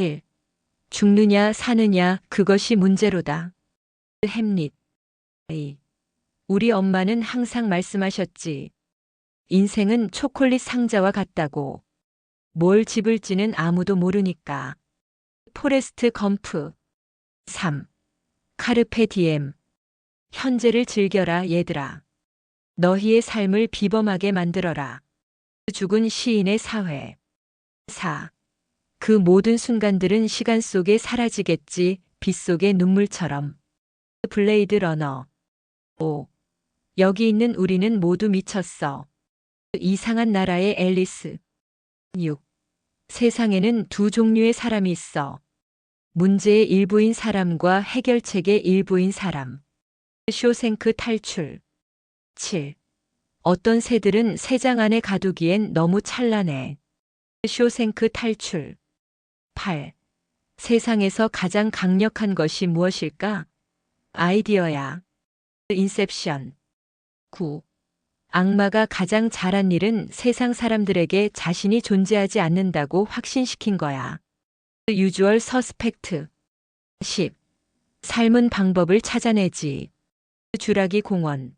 1. 죽느냐 사느냐 그것이 문제로다. 햄릿 2. 우리 엄마는 항상 말씀하셨지. 인생은 초콜릿 상자와 같다고. 뭘 집을지는 아무도 모르니까. 포레스트 검프 3. 카르페 디엠 현재를 즐겨라 얘들아. 너희의 삶을 비범하게 만들어라. 죽은 시인의 사회 4. 그 모든 순간들은 시간 속에 사라지겠지, 빛 속의 눈물처럼. 블레이드 러너 5. 여기 있는 우리는 모두 미쳤어. 이상한 나라의 앨리스 6. 세상에는 두 종류의 사람이 있어. 문제의 일부인 사람과 해결책의 일부인 사람. 쇼생크 탈출 7. 어떤 새들은 새장 안에 가두기엔 너무 찬란해. 쇼생크 탈출 8. 세상에서 가장 강력한 것이 무엇일까? 아이디어야. 인셉션 9. 악마가 가장 잘한 일은 세상 사람들에게 자신이 존재하지 않는다고 확신시킨 거야. 유주얼 서스펙트 10. 삶은 방법을 찾아내지. 주라기 공원